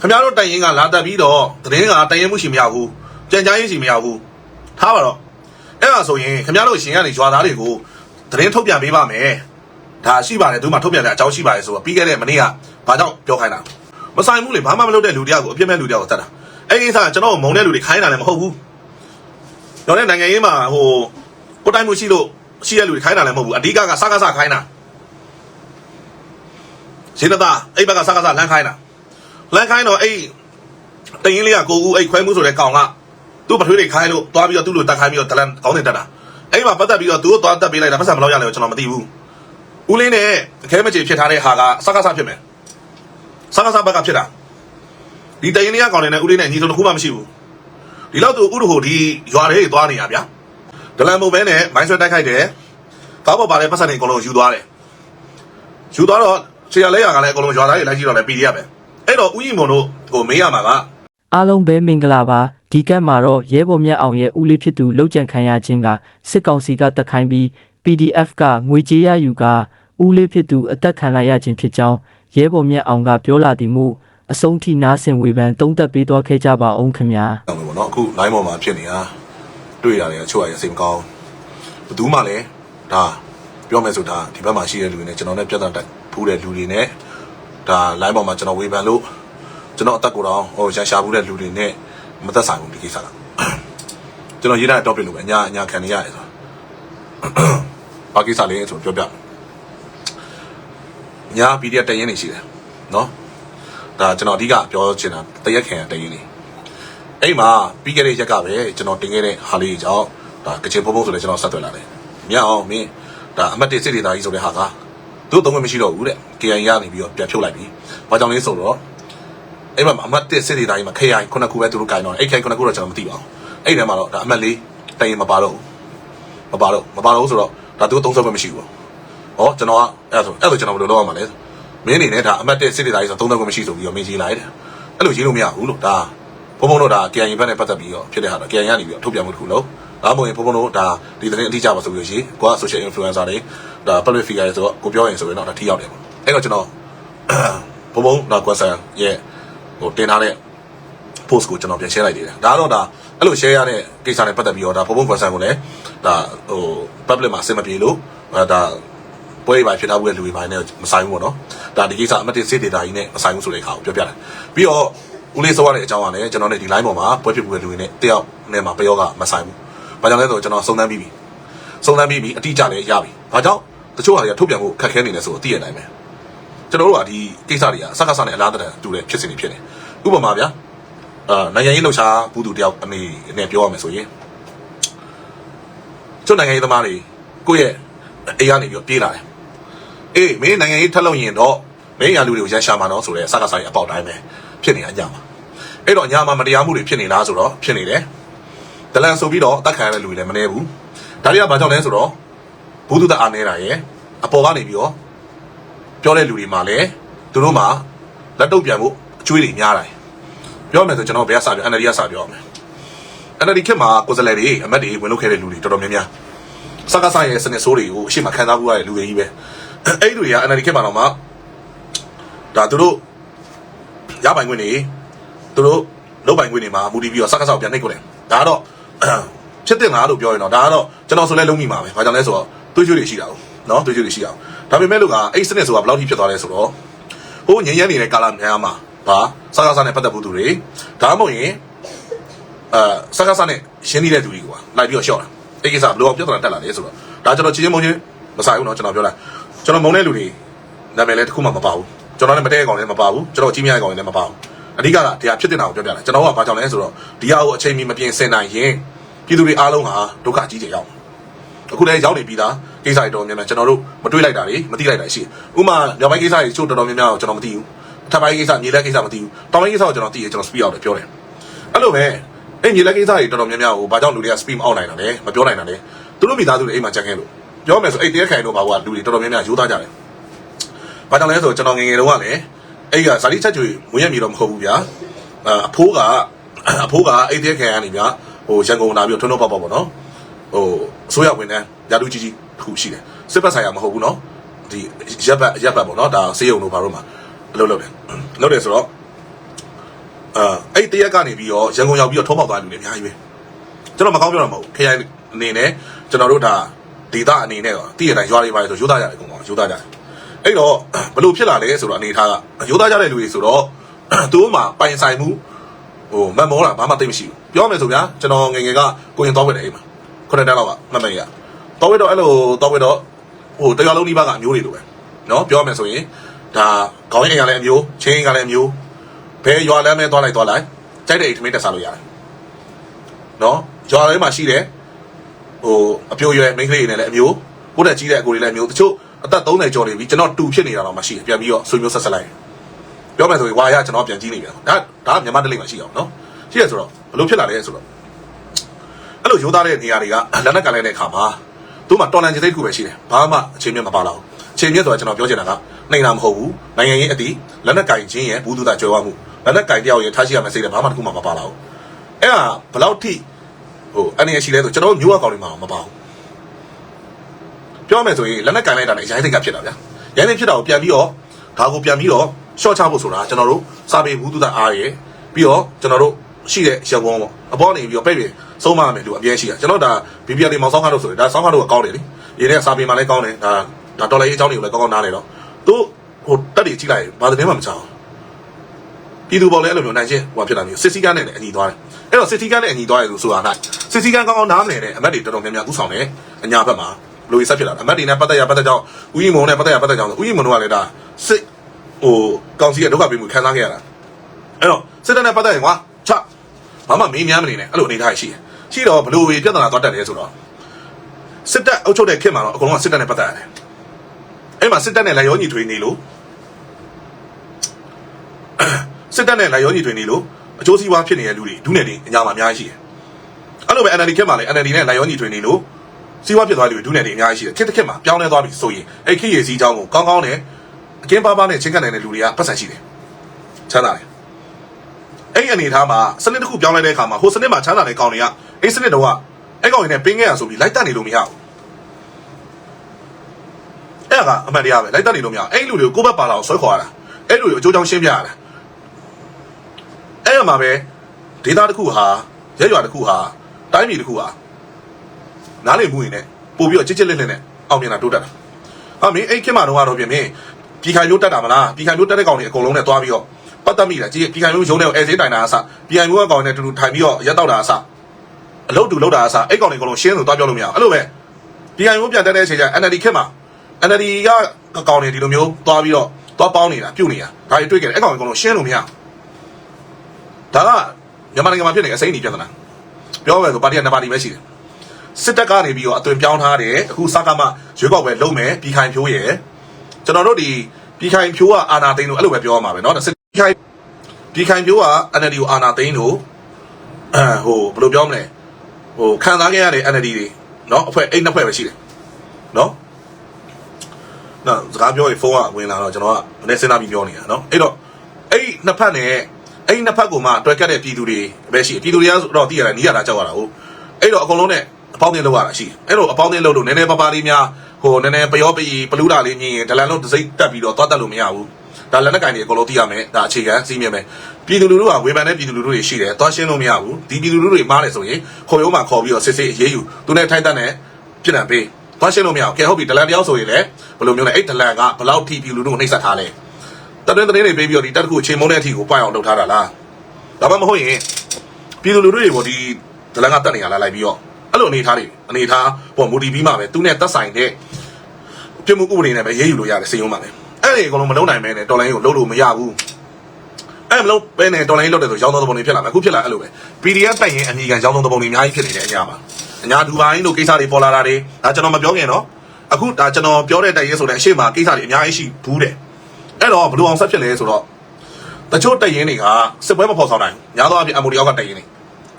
ခင်ဗျားတို့တိုင်ရင်ကလာတက်ပြီးတော့သတင်းကတိုင်ရင်မှုရှိမရဘူးကြံကြားရေးရှိမရဘူးထားပါတော့အဲ့ဒါဆိုရင်ခင်ဗျားတို့ရှင်ကနေရွာသားတွေကိုသတင်းထုတ်ပြန်ပေးပါမယ်ဒါရှိပါတယ်သူမှထုတ်ပြန်တဲ့အကြောင်းရှိပါတယ်ဆိုတော့ပြီးခဲ့တဲ့မနေ့ကဘာကြောင့်ပြောခိုင်းတာမဆိုင်ဘူးလေဘာမှမလုပ်တဲ့လူတယောက်ကိုအပြစ်မဲ့လူတယောက်ကိုတတ်တာအဲ့ဒီကိစ္စကကျွန်တော်မုံတဲ့လူတွေခိုင်းတာလည်းမဟုတ်ဘူးကျွန်တော်လည်းနိုင်ငံရေးမှာဟိုကိုတိုင်းမှုရှိလို့ရှိတဲ့လူတွေခိုင်းတာလည်းမဟုတ်ဘူးအဓိကကစကားစခိုင်းတာရှင်းသားအဲ့ဘက်ကစကားစလမ်းခိုင်းတာ လမ်းခိုင်းတော့အဲ့တရင်လေးကကိုဦးအဲ့ခွဲမှုဆိုတဲ့ကောင်ကသူ့ပထွေးတွေခိုင်းလို့သွားပြီးတော့သူ့လိုတက်ခိုင်းပြီးတော့ဒလန်ကောင်းနေတက်တာအဲ့မှာပတ်သက်ပြီးတော့သူတို့သွားတက်ပေးလိုက်တာပတ်စံမလောက်ရလဲကျွန်တော်မသိဘူးဦးလင်းနဲ့အခဲမချေဖြစ်ထားတဲ့ဟာကစကားစဖြစ်မယ်စကားစဘက်ကဖြစ်တာဒီတရင်လေးကကောင်နေတဲ့ဦးလင်းနဲ့ညီဆုံးတစ်ခုမှမရှိဘူးဒီလောက်သူဥရဟိုဒီရွာတွေသွားနေရဗျာဒလန်မုံဘဲနဲ့မိုင်းဆွဲတိုက်ခိုက်တယ်ကားပေါ်ပါတဲ့ပတ်စံတွေအကုန်လုံးယူသွားတယ်ယူသွားတော့ခြေရလဲရကလည်းအကုန်လုံးရွာသားတွေလိုက်ကြည့်တော့လည်း PDF ပဲ အဲ့တော့ဦးကြီးမွန်တို့ကိုမေးရမှာကအားလုံးပဲမင်္ဂလာပါဒီကက်မှာတော့ရဲဘော်မြတ်အောင်ရဲ့ဦးလေးဖြစ်သူလောက်ကျန်ခံရခြင်းကစစ်ကောင်စီကတက်ခိုင်းပြီး PDF ကငွေကြေးရယူကဦးလေးဖြစ်သူအသက်ခံလိုက်ရခြင်းဖြစ်ကြောင်းရဲဘော်မြတ်အောင်ကပြောလာသည်မူအဆုံးထိနားဆင်ဝေဖန်တုံးသက်ပေးသွားခဲ့ကြပါအောင်ခင်ဗျာတောင်းလို့ပေါ့နော်အခု line ပေါ်မှာဖြစ်နေတာတွေ့ရတယ်အချို့အရစိတ်မကောင်းဘယ်သူမှလည်းဒါပြောမယ်ဆိုတာဒီဘက်မှာရှိတဲ့လူတွေနဲ့ကျွန်တော်နဲ့ပြဿနာတက်ဖူးတဲ့လူတွေနဲ့ ဒါ line ပေါ်မှာကျွန်တော်ဝေဖန်လို့ကျွန်တော်အသက်ကိုတော့ဟိုရန်ရှာဘူးတဲ့လူတွေနဲ့မသက်ဆိုင်ဘူးဒီကိစ္စကကျွန်တော်ရေးတဲ့ topic လို့ပဲအညာအညာခံနေရတယ်ဆိုပါကိစ္စလေးဆိုပြောပြညာ PDF တရင်နေရှိတယ်နော်ဒါကျွန်တော်အဓိကပြောချင်တာတရက်ခံတရင်နေအဲ့မှာပြီးခဲ့တဲ့ရက်ကပဲကျွန်တော်တင်ခဲ့တဲ့ဟာလေးကြောင့်ဒါကချင်ဖုံဖုံဆိုလဲကျွန်တော်ဆက်သွယ်လာတယ်။မြတ်အောင်မင်းဒါအမတ်တစ်စစ်ဒေသကြီးဆိုတဲ့ဟာက သူ့သုံးခွင့်မရှိတော့ဘူးတဲ့။ KI ရနေပြီးတော့ပြန်ဖြုတ်လိုက်ပြီ။ဘာကြောင့်လဲဆိုတော့အဲ့မှာအမတ်တစ်စစ်ဒေသကြီးမှာ KI ခုနှစ်ခုပဲသူတို့ကင်တော့အဲ့ KI ခုနှစ်ခုတော့ကျွန်တော်မသိပါဘူး။အဲ့ဒီထဲမှာတော့ဒါအမတ်လေးတိုင်ရင်မပါတော့ဘူး။မပါတော့မပါတော့ဘူးဆိုတော့ဒါသူသုံးဆွဲခွင့်မရှိဘူး။ဟောကျွန်တော်ကအဲ့ဆိုအဲ့ဆိုကျွန်တော်ဘယ်လိုလုပ်ရမှာလဲ။မင်းအနေနဲ့ဒါအမတ်တစ်စစ်ဒေသကြီးဆိုသုံးဆွဲခွင့်မရှိဆိုပြီးတော့မင်းကြီးလိုက်တယ်။အဲ့လိုရေးလို့မရဘူးလို့ဒါဘုံဘုံတို့ဒါ KIA ဘက်နဲ့ပတ်သက်ပြီးတော့ဖြစ်တဲ့ဟာတော့ KIA ကနေပြီးတော့ထုတ်ပြန်မှုတစ်ခုလုံးဒါမှမဟုတ်ရင်ဘုံဘုံတို့ဒါဒီသတင်းအတိအကျပါဆိုပြီးလို့ရှိရင်ကိုက social influencer တွေ ဒါ public figure တွေဆိုတော့ကိုပြောရင်ဆိုရင်တော့ဒါထိရောက်တယ်ပေါ့အဲ့တော့ကျွန်တော်ဘုံဘုံဒါကွန်ဆန်ရဲ့ဟိုတင်ထားတဲ့ post ကိုကျွန်တော်ပြန် share လိုက်သေးတယ်ဒါတော့ဒါအဲ့လို share ရတဲ့ကိစ္စနဲ့ပတ်သက်ပြီးတော့ဒါဘုံဘုံကွန်ဆန်ကိုလည်းဒါဟို public မှာအဆင်မပြေလို့ဒါပွဲတွေပါဖြစ်ထားဘူးတဲ့လူတွေပိုင်းနဲ့မဆိုင်ဘူးပေါ့နော်ဒါဒီကိစ္စအမတ်တစ်စစ်ဒေတာကြီးနဲ့မဆိုင်ဘူးဆိုတဲ့အခါကိုပြောပြတယ်ပြီးတော့ဦးလေးစောရတဲ့အကြောင်းကလည်းကျွန်တော်နဲ့ဒီ line ပေါ်မှာပွဲဖြစ်မှုတဲ့လူတွေနဲ့တယောက်နဲ့မှာပယောကမဆိုင်ဘူး။ဘာကြောင့်လဲဆိုတော့ကျွန်တော်စုံစမ်းပြီးပြီ။ စုံစမ်းပြီးပြီအတိအကျလည်းရပြီ။ဘာကြောင့်တချို့ဟာတွေကထုတ်ပြန်ဖို့ခက်ခဲနေလဲဆိုတော့သိရနိုင်မယ်။ကျွန်တော်တို့ကဒီကိစ္စတွေကစကားစနဲ့အလားတန်တူတဲ့ဖြစ်စဉ်တွေဖြစ်နေ။ဥပမာဗျာအာနိုင်ငံရေးလှုပ်ရှားဘူးသူတယောက်အနေနဲ့ပြောရမယ်ဆိုရင်ကျွတ်နိုင်ငံရေးသမားတွေကိုယ့်ရဲ့အိမ်ကနေပြီးတော့ပြေးလာတယ်။အေးမင်းနိုင်ငံရေးထက်လို့ရင်တော့မင်းရလူတွေကိုရန်ရှာမှာနော်ဆိုတဲ့စကားဆိုင်အပေါက်တိုင်းပဲဖြစ်နေအညမှာအဲ့တော့အညမှာမတရားမှုတွေဖြစ်နေလားဆိုတော့ဖြစ်နေတယ်ဒလန်ဆိုပြီးတော့အသက်ခံရတဲ့လူတွေလည်းမနေဘူး ဒါတွေကဘာကြောင့်လဲဆိုတော့ဘုဒ္ဓတာအားနေတာရယ်အပေါ်ကနေပြီးတော့ပြောတဲ့လူတွေမှာလည်းသူတို့မှာလက်တုပ်ပြန်ဖို့အကျွေးတွေများတယ်ပြောမယ်ဆိုကျွန်တော်ဘယ်ကစပြော NLD ကစပြောမယ် NLD ခေတ်မှာကိုယ်စားလှယ်တွေအမတ်တွေဝင်လုပ်ခဲ့တဲ့လူတွေတော်တော်များများစကားဆိုင်ရဲ့စနစ်ဆိုးတွေကိုအရှိမခံစားဘူးရတဲ့လူတွေကြီးပဲအဲ့ဒီလူတွေက NLD ခေတ်မှာတော့မှဒါသူတို့ရပိုင်ခွင့်တွေသူတို့လုပ်ပိုင်ခွင့်တွေမှာမူတည်ပြီးတော့စကားဆောက်ပြန်နှိပ်ကိုတယ်ဒါကတော့ ဖြစ်တဲ့ငါလို့ပြောရင်တော့ဒါကတော့ကျွန်တော်ဆိုလဲလုံးမိမှာပဲဘာကြောင့်လဲဆိုတော့တွေးကြွေးတွေရှိတာ哦နော်တွေးကြွေးတွေရှိတာဒါပေမဲ့လို့ကအဲ့စနစ်ဆိုတာဘယ်လောက်ထိဖြစ်သွားလဲဆိုတော့ဟိုငញ្ញမ်းနေတဲ့ကာလများမှာဒါစကားဆောက်နဲ့ပတ်သက်ဖို့သူတွေဒါမှမဟုတ်ရင်အဲစကားဆောက်နဲ့ရှင်းနေတဲ့သူတွေကလိုက်ပြီးတော့ရှော့တာအဲ့ကိစ္စဘယ်လိုပြဿနာတက်လာလဲဆိုတော့ဒါကျွန်တော်ချင်းချင်းမုံချင်းမဆိုင်ဘူးเนาะကျွန်တော်ပြောလိုက်ကျွန်တော်မုံတဲ့လူတွေနာမည်လည်းတစ်ခုမှမပါဘူးကျွန်တော်လည်းမတဲကောင်လည်းမပါဘူးကျွန်တော်ကြီးမြတ်ကောင်လည်းမပါဘူးအဓိကကတရားဖြစ်တဲ့နာကိုပြောပြတယ်ကျွန်တော်ကဘာကြောင့်လဲဆိုတော့ဒီဟာကိုအချိန်မီမပြင်ဆင်နိုင်ရင် ပြည်သူတွေအားလုံးဟာဒုက္ခကြီးတွေရောက်အခုလည်းရောက်နေပြီးသားကိစ္စတွေတော်များများကျွန်တော်တို့မတွေးလိုက်တာတွေမသိလိုက်တာရှိဥမာမြောက်ပိုင်းကိစ္စတွေချို့တော်တော်များများကိုကျွန်တော်မသိဘူးအထက်ပိုင်းကိစ္စမြေလက်ကိစ္စမသိဘူးတောင်ပိုင်းကိစ္စကိုကျွန်တော်သိတယ်ကျွန်တော် speed out တယ်ပြောတယ်အဲ့လိုပဲအဲ့မြေလက်ကိစ္စတွေတော်တော်များများကိုဘာကြောင့်လူတွေက speed out နိုင်တာလဲမပြောနိုင်တာလဲသူတို့မိသားစုတွေအိမ်မှာကြံခဲ့လို့ပြောမယ်ဆိုအဲ့တရားခိုင်တို့ဘာကလူတွေတော်တော်များများယူသားကြတယ်ဘာကြောင့်လဲဆိုတော့ကျွန်တော်ငငယ်တုန်းကလည်းအဲ့ကဇာတိချက်ကျွေမွေးရမြေတော့မဟုတ်ဘူးဗျာအဖိုးကအဖိုးကအဲ့တဲ့ခံရနေဗျာ ဟိုရန်ကုန်လာပြီးထွန်းထွန်းပေါက်ပေါက်ပေါ့နော်ဟိုအစိုးရဝင်တဲ့ရာထူးကြီးကြီးတစ်ခုရှိတယ်စစ်ပတ်ဆိုင်ရာမဟုတ်ဘူးနော်ဒီရပ်ဘတ်ရပ်ဘတ်ပေါ့နော်ဒါစေးရုံတို့ဘာလို့မှအလုပ်လုပ်တယ်လုပ်တယ်ဆိုတော့အာအဲ့တရက်ကနေပြီးတော့ရန်ကုန်ရောက်ပြီးတော့ထုံးပေါက်သွားတယ်လူတွေအများကြီးပဲကျွန်တော်မကောင်းပြောတာမဟုတ်ဘူးခရိုင်အနေနဲ့ကျွန်တော်တို့ဒါဒေတာအနေနဲ့တော့တည့်ရတိုင်းရွာတွေပါဆိုရိုးသားကြတယ်အကုန်လုံးရိုးသားကြတယ်အဲ့တော့ဘလို့ဖြစ်လာလဲဆိုတော့အနေထားကရိုးသားကြတဲ့လူတွေဆိုတော့သူတို့မှပိုင်ဆိုင်မှု ဟိုမတ်မောတာဘာမှသိမရှိဘူးပြောမယ်ဆိုဗျာကျွန်တော်ငယ်ငယ်ကကိုရင်သွားဝက်တယ်အိမ်မှာခုနှစ်တန်းလောက်ကမတ်မေရသွားဝက်တော့အဲ့လိုသွားဝက်တော့ဟိုတရားလုံးဒီဘကအမျိုးတွေလိုပဲနော်ပြောမယ်ဆိုရင်ဒါခေါင်းရင်ကလည်းအမျိုးချင်းရင်ကလည်းအမျိုးဘယ်ရွာလမ်းမဲသွားလိုက်သွားလိုက်ကြိုက်တဲ့အိတ်ထမင်းတက်စားလို့ရတယ်နော်ရွာထဲမှာရှိတယ်ဟိုအပြိုရွယ်မိန်းကလေးတွေနဲ့လည်းအမျိုးကိုယ့်တက်ကြီးတဲ့အကိုတွေလည်းအမျိုးတချို့အသက်30ကျော်နေပြီကျွန်တော်တူဖြစ်နေတာတော့မှရှိတယ်ပြန်ပြီးတော့ဆွေမျိုးဆက်ဆက်လိုက် ပြောမယ်ဆိုရင်ဝါရကျွန်တော်ပြန်ကြည့်နေပြန်ဒါဒါကမြန်မာတလိမ့်မှာရှိအောင်နော်ရှိရဆိုတော့ဘလို့ဖြစ်လာလဲဆိုတော့အဲ့လိုရိုးသားတဲ့နေရာတွေကလက်နက်ကလည်းတဲ့ခါမှာသူ့မှာတော်လန်ခြေစိတ်တစ်ခုပဲရှိတယ်ဘာမှအချိန်မြတ်မပါလာဘူးအချိန်မြတ်ဆိုတာကျွန်တော်ပြောချင်တာကနိုင်တာမဟုတ်ဘူးနိုင်ငံရေးအတီးလက်နက်ကင်ချင်းရဲ့ဘူးသူတာကြွယ်ဝမှုလက်နက်ကင်တယောက်ရဲ့ထားရှိရမယ့်စိတ်လည်းဘာမှတစ်ခုမှမပါလာဘူးအဲ့ဒါဘယ်လောက်ထိဟိုအနေရရှိလဲဆိုကျွန်တော်တို့မျိုးအကောင်တွေမှာမပါဘူးပြောမယ်ဆိုရင်လက်နက်ကင်လိုက်တာနဲ့ရိုင်းစိတ်ကဖြစ်တာဗျာရိုင်းစိတ်ဖြစ်တာကိုပြန်ပြီးတော့ဒါကိုပြန်ပြီးတော့ ရှော့ချဖို့ဆိုတာကျွန်တော်တို့စာပေဘူးသူတာအားရယ်ပြီးတော့ကျွန်တော်တို့ရှိတဲ့ရက်ဝန်းပေါ့အပေါ်နေပြီးတော့ပြည့်ပြည့်ဆုံးမမယ်လို့အပြည့်ရှိတာကျွန်တော်ဒါ BBL တွေမောင်ဆောင်ကားလို့ဆိုရင်ဒါဆောင်ကားတို့ကကောင်းတယ်လေဒီနေ့စာပေမှာလည်းကောင်းတယ်ဒါဒါတော်လေးအကြောင်းတွေကိုလည်းကောင်းကောင်းနားလေတော့သူဟိုတက်တွေကြည့်လိုက်ဘာသတင်းမှမချအောင်ပြည်သူပေါ်လည်းအဲ့လိုမျိုးနိုင်ချင်းဟိုဖြစ်လာမျိုးစစ်စီကန်းနဲ့လည်းအညီသွားတယ်အဲ့တော့စစ်စီကန်းနဲ့အညီသွားရလို့ဆိုတာနိုင်စစ်စီကန်းကောင်းကောင်းနားမလည်တဲ့အမတ်တွေတော်တော်များများဥဆောင်တယ်အညာဘက်မှာလူကြီးဆက်ဖြစ်လာအမတ်တွေနဲ့ပတ်သက်ရပတ်သက်ကြောင်းဦးကြီးမုံနဲ့ပတ်သက်ရပတ်သက်ကြောင်းဦးကြီးမုံတို့ကလည်းဒါစစ် ဟိုကောင်စီရဲ့ဒုက္ခပေးမှုခံစားခဲ့ရတာအဲ့တော့စစ်တပ်နဲ့ပတ်သက်ရင်ကွာချဘာမှမင်းများမနေနဲ့အဲ့လိုအနေထားရှိတယ်ရှိတော့ဘလို့ဝေပြဿနာသွားတက်တယ်ဆိုတော့စစ်တပ်အုပ်ချုပ်တဲ့ခေတ်မှာတော့အကုန်လုံးကစစ်တပ်နဲ့ပတ်သက်ရတယ်အဲ့မှာစစ်တပ်နဲ့လည်းရောညီထွေးနေလို့စစ်တပ်နဲ့လည်းရောညီထွေးနေလို့အကျိုးစီးပွားဖြစ်နေတဲ့လူတွေဒုနယ်တွေအညာမှာအများကြီးရှိတယ်အဲ့လိုပဲ NLD ခေတ်မှာလည်း NLD နဲ့လည်းရောညီထွေးနေလို့စီးပွားဖြစ်သွားတဲ့လူတွေဒုနယ်တွေအများကြီးရှိတယ်ခေတ်တစ်ခေတ်မှာပြောင်းလဲသွားပြီဆိုရင်အဲ့ခေတ်ရည်စည်းအကြောင်းကိုကောင်းကောင်းနဲ့အ ကင်းပါးပါးနဲ့ချင်းကပ်နိုင်တဲ့လူတွေကပတ်စံရှိတယ်ချမ်းသာတယ်အဲ့ဒီအနေထားမှာစနစ်တစ်ခုပြောင်းလဲတဲ့အခါမှာဟိုစနစ်မှာချမ်းသာတဲ့ကောင်တွေကအဲ့စနစ်တော့ကအဲ့ကောင်တွေနဲ့ပင်းခဲ့ရဆိုပြီးလိုက်တက်နေလို့မရဘူးအဲ့ဒါကအမှန်တရားပဲလိုက်တက်နေလို့မရဘူးအဲ့ဒီလူတွေကိုကိုယ့်ဘက်ပါလာအောင်ဆွဲခေါ်ရတာအဲ့လူတွေအကျိုးကြောင့်ရှင်းပြရတာအဲ့ရမှာပဲဒေတာတစ်ခုဟာရဲရွာတစ်ခုဟာတိုင်းပြည်တစ်ခုဟာနားလည်မှုရင်နဲ့ပို့ပြီးတော့ကြစ်ကြစ်လက်လက်နဲ့အောင်မြင်တာတိုးတက်တာဟာမင်းအဲ့ခင်မှာတော့ကတော့ပြင်မင်း ပြည်ခိုင်မျိုးတက်တာမလားပြည်ခိုင်မျိုးတက်တဲ့ကောင်တွေအကုန်လုံးနဲ့တွားပြီးတော့ပတ်သက်မိတာကြည့်ပြည်ခိုင်မျိုးရုံးတဲ့အဲဈေးတိုင်တာအစပြည်ခိုင်မျိုးကကောင်နဲ့တူတူထိုင်ပြီးတော့ရက်တော့တာအစအလုတ်တူလောက်တာအစအဲ့ကောင်တွေကတော့ရှင်းလို့တွားပြောလို့မရအောင်အဲ့လိုပဲပြည်ခိုင်မျိုးပြန်တက်တဲ့အချိန်ကျ NLD ခက်မှာ NLD ကကောင်တွေဒီလိုမျိုးတွားပြီးတော့တွားပေါင်းနေတာပြုတ်နေတာဒါတွေတွေ့ကြတယ်အဲ့ကောင်တွေကတော့ရှင်းလို့မရဒါကမြန်မာနိုင်ငံမှာဖြစ်နေတဲ့အစိမ်းအနီပြဿနာပြောမယ်ဆိုပါတီကနှစ်ပါတီပဲရှိတယ်စစ်တပ်ကနေပြီးတော့အသွင်ပြောင်းထားတယ်အခုစကားမှရွေးကောက်ပွဲလုံးမယ်ပြည်ခိုင်ဖြိုးရယ် ကျွန်တော်တို့ဒီပြည်ခိုင်ဖြိုးကအာနာသိန်းလို့အဲ့လိုပဲပြောရမှာပဲเนาะစစ်ပြည်ခိုင် ပြည်ခိုင်ပြိုးက NLD ကိုအာနာသိန်းတို့အဲဟိုဘယ်လိုပြောမလဲဟိုခံစားခဲ့ရတဲ့ NLD တွေเนาะအဖွဲ့အိတ်နှစ်ဖွဲ့ပဲရှိတယ်เนาะနော်စကားပြောရင်ဖုန်းကဝင်လာတော့ကျွန်တော်ကမနေ့စဉ်းစားပြီးပြောနေတာเนาะအဲ့တော့အဲ့ဒီနှစ်ဖက်နဲ့အဲ့ဒီနှစ်ဖက်ကိုမှတွဲကတ်တဲ့ပြည်သူတွေပဲရှိတယ်ပြည်သူတွေကတော့တည်ရတာနီးရတာကြောက်ရတာဟုတ်အဲ့တော့အကုန်လုံးနဲ့အပေါင်းအသင်းလောက်ရတာရှိတယ်အဲ့လိုအပေါင်းအသင်းလောက်လို့နည်းနည်းပါးပါးလေးများ ဟိုနည်းနည်းပယောပီပလူးတာလေးမြင်ရင်ဒလန်လုံးတစ်စိမ့်တက်ပြီးတော့သွားတက်လို့မရဘူးဒါလက်နက်ကင်တွေအကုန်လုံးသိရမယ်ဒါအခြေခံစီးမြင်မယ်ပြည်သူလူထုကဝေဖန်တဲ့ပြည်သူလူထုတွေရှိတယ်သွားရှင်းလို့မရဘူးဒီပြည်သူလူထုတွေမားတယ်ဆိုရင်ခေါ်ရုံးမှာခေါ်ပြီးတော့စစ်စစ်အေးအေးယူသူနဲ့ထိုက်တတ်နဲ့ပြည်နံပေးသွားရှင်းလို့မရဘူးကဲဟုတ်ပြီဒလန်တယောက်ဆိုရင်လည်းဘယ်လိုမျိုးလဲအဲ့ဒလန်ကဘယ်လောက်ထိပြည်လူထုကိုနှိပ်စက်ထားလဲတတွင်းသတင်းတွေပေးပြီးတော့ဒီတက်တစ်ခုအချိန်မုန်းတဲ့အထိကိုပွိုင်အောင်လုပ်ထားတာလားဒါမှမဟုတ်ရင်ပြည်သူလူထုတွေကိုဒီဒလန်ကတက်နေရလာလိုက်ပြီးတော့အဲ့လိုအနေထားတွေအနေထားပေါ့မူတီပြီးမှပဲသူနဲ့တက်ဆိုင်တဲ့ ပြမှုဥပဒေနဲ့ပဲရေးယူလို့ရတယ်စိတ်ရုံးပါလေအဲ့ဒီအကုန်လုံးမလုံးနိုင်မဲနဲ့တော်လိုင်းကိုလုံးလို့မရဘူးအဲ့မလုံးပဲနဲ့တော်လိုင်းလုံးတယ်ဆိုရောင်းသောသဘုံတွေဖြစ်လာမယ်အခုဖြစ်လာအဲ့လိုပဲ PDF တိုက်ရင်အမိကန်ရောင်းသောသဘုံတွေအများကြီးဖြစ်နေတဲ့အညာမှာအညာဒူဘိုင်းတို့ကိစ္စတွေပေါ်လာတာတွေဒါကျွန်တော်မပြောခင်နော်အခုဒါကျွန်တော်ပြောတဲ့တိုက်ရင်ဆိုတဲ့အရှိမကိစ္စတွေအများကြီးရှိဘူးတဲ့အဲ့တော့ဘလူအောင်ဆက်ဖြစ်လဲဆိုတော့တချို့တိုက်ရင်တွေကစစ်ပွဲမဖော်ဆောင်နိုင်ဘူးညာသောအဖြစ် MOD အောက်ကတိုက်ရင်တွေ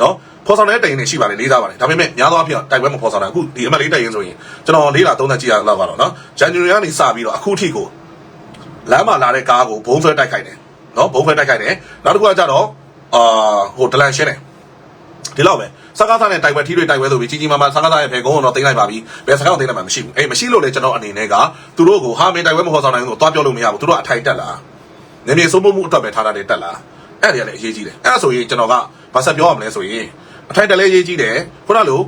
နော် ဖော်ဆောင်တဲ့တိုက်ရင်တွေရှိပါလေလေးစားပါလေဒါပေမဲ့ညာသောအဖြစ်တိုက်ပွဲမဖော်ဆောင်နိုင်အခုဒီအမလေးတိုက်ရင်ဆိုရင်ကျွန်တော်လေးလာသုံးသက်ကြည့်ရတော့ကတော့နော်ဇန်နဝါရီကနေစပြီးတော့အခုထိကိုလမ်းမှာလာတဲ့ကားကိုဘုံဆွဲတိုက်ခိုက်တယ်နော်ဘုံဆွဲတိုက်ခိုက်တယ်နောက်တစ်ခုကကြတော့အာဟိုဒလန်ရှင်းတယ်ဒီလောက်ပဲစကားသားနဲ့တိုက်ပွဲထိတွေ့တိုက်ပွဲဆိုပြီးကြီးကြီးမားမားစကားသားရဲ့ဖေကုန်းတော့တင်လိုက်ပါပြီဘယ်စကားကိုတင်လိုက်မှမရှိဘူးအေးမရှိလို့လေကျွန်တော်အနေနဲ့ကသူတို့ကိုဟာမင်းတိုက်ပွဲမခေါ်ဆောင်နိုင်ဘူးဆိုတော့တွားပြောလို့မရဘူးသူတို့အထိုင်တက်လာနေနေစိုးမိုးမှုအတွက်ပဲထားတာတွေတက်လာအဲ့ဒါတွေကလည်းအရေးကြီးတယ်အဲ့ဒါဆိုရင်ကျွန်တော်ကဘာဆက်ပြောရမလဲဆိုရင် အထိုက်တလဲရေးကြီးတယ်ခုနလို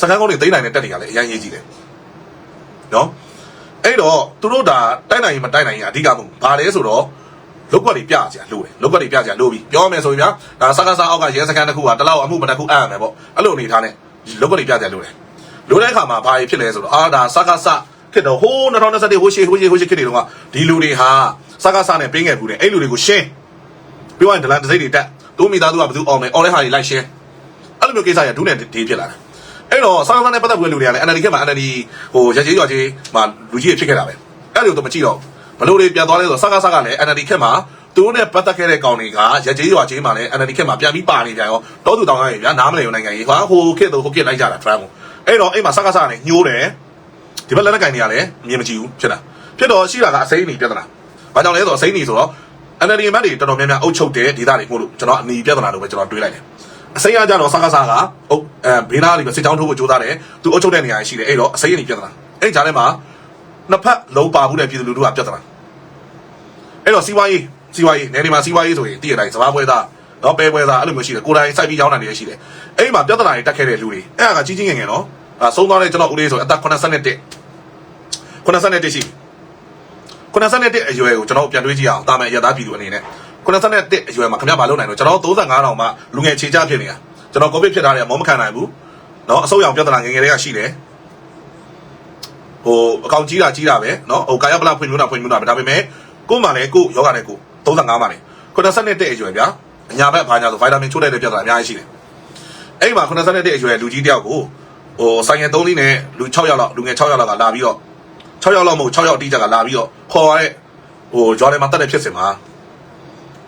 စကန်ကုန်းတွေသိမ်းနိုင်တဲ့တက်တွေကလည်းအရင်ရေးကြီးတယ်နော်အဲ့တော့သူတို့ဒါတိုက်နိုင်ရင်မတိုက်နိုင်ရင်အဓိကမဟုတ်ဘာလဲဆိုတော့လောက်ကတွေပြကြလို့တယ်လောက်ကတွေပြကြလို့ပြီပြောမယ်ဆိုရင်ဗျာဒါစကားစားအောက်ကရဲစကန်တစ်ခုကတလောက်အမှုမတစ်ခုအပ်ရမယ်ပေါ့အဲ့လိုအနေထားနဲ့လောက်ကတွေပြကြလို့တယ်လို့တဲ့အခါမှာဘာဖြစ်လဲဆိုတော့အာဒါစကားစားဖြစ်တော့ဟိုး2021ဟိုးရှိဟိုးရှိဟိုးရှိခေတ်တွေတော့ကဒီလူတွေဟာစကားစားနဲ့ပင်းငယ်ဘူးတယ်အဲ့လူတွေကိုရှင်းပြောရင်ဒလန်တစိမ့်တွေတက်သူမိသားစုကဘယ်သူအောင်မယ်အော်တဲ့ဟာတွေလိုက်ရှင်းအဲ့ လိုမျိုးကိစ္စရဒုနဲ့ဒီဖြစ်လာတယ်အဲ့တော့စကားစားနဲ့ပတ်သက်ဘူးလူတွေကလည်း NLD ခက်မှာ NLD ဟိုရကြေးရွာကြီးမှာလူကြီးဖြစ်ခဲ့တာပဲအဲ့လိုတော့မကြည့်တော့ဘလို့တွေပြန်သွားလဲဆိုစကားစားကလည်း NLD ခက်မှာသူတို့နဲ့ပတ်သက်ခဲ့တဲ့ကောင်တွေကရကြေးရွာကြီးမှာလည်း NLD ခက်မှာပြန်ပြီးပါနေကြရောတောသူတောင်းရရင်ဗျာနားမလည်ဘူးနိုင်ငံကြီးဟာဟိုခက်တော့ဟိုခက်လိုက်ကြတာ Trump ကိုအဲ့တော့အဲ့မှာစကားစားနဲ့ညှိုးတယ်ဒီဘက်လက်နက်ကင်တွေကလည်းအမြင်မကြည့်ဘူးဖြစ်တာဖြစ်တော့ရှိတာကအစိမ့်နေပြဿနာဘာကြောင့်လဲဆိုတော့အစိမ့်နေဆိုတော့ NLD မတ်တွေတော်တော်များများအုပ်ချုပ်တဲ့ဒေသတွေမို့လို့ကျွန်တော်အနီပြဿနာလို့ပဲကျွန်တော်တွေးလိုက်တယ် အစိမ်းရကြတော့စကားစားကအုပ်အဲဘေးနားလေးပဲစစ်ကြောင်းထိုးဖို့ကြိုးစားတယ်သူအုပ်ချုပ်တဲ့နေရာရှိတယ်အဲ့တော့အစိမ်းအနီပြဿနာအဲ့ကြားထဲမှာနှစ်ဖက်လုံးပါမှုတဲ့ပြည်သူလူထုကပြဿနာအဲ့တော့စီးပွားရေးစီးပွားရေးနယ်ဒီမှာစီးပွားရေးဆိုရင်တည့်ရတိုင်းစဘာပွဲသားတော့ပဲပွဲသားအဲ့လိုမျိုးရှိတယ်ကိုယ်တိုင်စိုက်ပြီးရောင်းတာတွေရှိတယ်အဲ့ဒီမှာပြဿနာတွေတက်ခဲ့တဲ့လူတွေအဲ့ဒါကကြီးကြီးငယ်ငယ်နော်အဲဆုံးသွားတဲ့ကျွန်တော်ဦးလေးဆိုအသက်81 81ရှိပြီ81အရွယ်ကိုကျွန်တော်ပြန်တွေးကြည့်အောင်တာမန်ရသားပြည်သူအနေနဲ့ 81အရွယ်မှာခင်ဗျားမလုပ်နိုင်တော့ကျွန်တော်35တောင်မှလူငယ်ခြေချဖြစ်နေတာကျွန်တော်ကိုဗစ်ဖြစ်ထားတယ်မောမခံနိုင်ဘူးเนาะအဆုတ်ရောင်ပြဿနာငယ်ငယ်တွေကရှိတယ်ဟိုအကောင်ကြီးတာကြီးတာပဲเนาะဟိုကာယပလဖွင့်မျိုးတာဖွင့်မျိုးတာပဲဒါပေမဲ့ကို့မှလည်းကို့ယောဂနဲ့ကို့35မှလည်း81အရွယ်ဗျာအညာဘက်ဘာညာဆိုဗိုက်တာမင်ချိုးတဲ့ပြဿနာအများကြီးရှိတယ်အဲ့ဒီမှာ81အရွယ်လူကြီးတယောက်ကိုဟိုဆိုင်ငယ်3လေးနဲ့လူ6ယောက်လောက်လူငယ်6ယောက်လောက်ကလာပြီးတော့6ယောက်လောက်မဟုတ်6ယောက်အတိအကျကလာပြီးတော့ခေါ်ရတဲ့ဟိုဂျော်ဒန်မှာတက်တဲ့ဖြစ်စင်မှာ